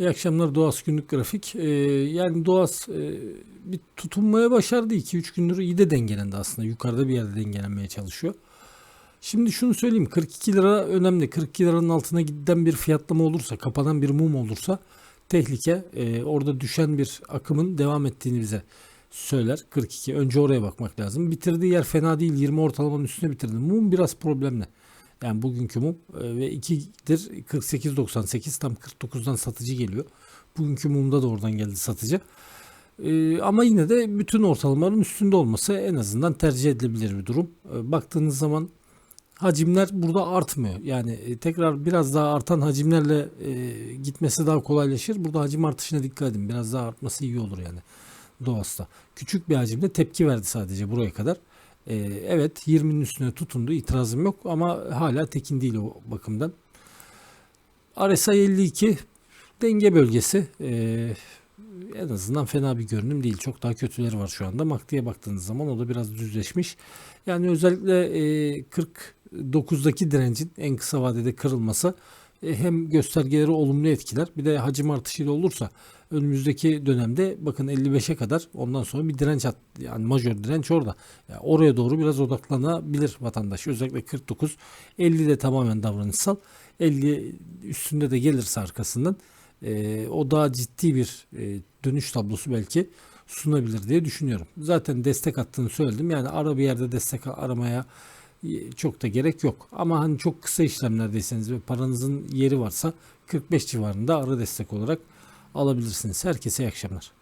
İyi akşamlar Doğas günlük grafik. Ee, yani Doğas e, bir tutunmaya başardı 2-3 gündür iyi de dengelendi aslında. Yukarıda bir yerde dengelenmeye çalışıyor. Şimdi şunu söyleyeyim 42 lira önemli. 42 liranın altına giden bir fiyatlama olursa, kapanan bir mum olursa tehlike. Ee, orada düşen bir akımın devam ettiğini bize söyler. 42. Önce oraya bakmak lazım. Bitirdiği yer fena değil. 20 ortalamanın üstüne bitirdi. Mum biraz problemli. Yani bugünkü mum e, ve 2'dir 48.98 tam 49'dan satıcı geliyor. Bugünkü mumda da oradan geldi satıcı. E, ama yine de bütün ortalamaların üstünde olması en azından tercih edilebilir bir durum. E, baktığınız zaman hacimler burada artmıyor. Yani tekrar biraz daha artan hacimlerle gitmesi daha kolaylaşır. Burada hacim artışına dikkat edin. Biraz daha artması iyi olur yani doğasta. Küçük bir hacimde tepki verdi sadece buraya kadar. Ee, evet 20'nin üstüne tutundu itirazım yok ama hala tekin değil o bakımdan. RSI 52 denge bölgesi Ee, en azından fena bir görünüm değil. Çok daha kötüleri var şu anda. MACD'ye baktığınız zaman o da biraz düzleşmiş. Yani özellikle e, 49'daki direncin en kısa vadede kırılması e, hem göstergeleri olumlu etkiler bir de hacim artışıyla olursa önümüzdeki dönemde bakın 55'e kadar ondan sonra bir direnç at yani majör direnç orada. Yani oraya doğru biraz odaklanabilir vatandaş. Özellikle 49 50 de tamamen davranışsal. 50 üstünde de gelirse arkasından e, o daha ciddi bir e, dönüş tablosu belki sunabilir diye düşünüyorum. Zaten destek attığını söyledim. Yani ara bir yerde destek aramaya e, çok da gerek yok. Ama hani çok kısa işlemlerdeyseniz ve paranızın yeri varsa 45 civarında ara destek olarak alabilirsiniz. Herkese iyi akşamlar.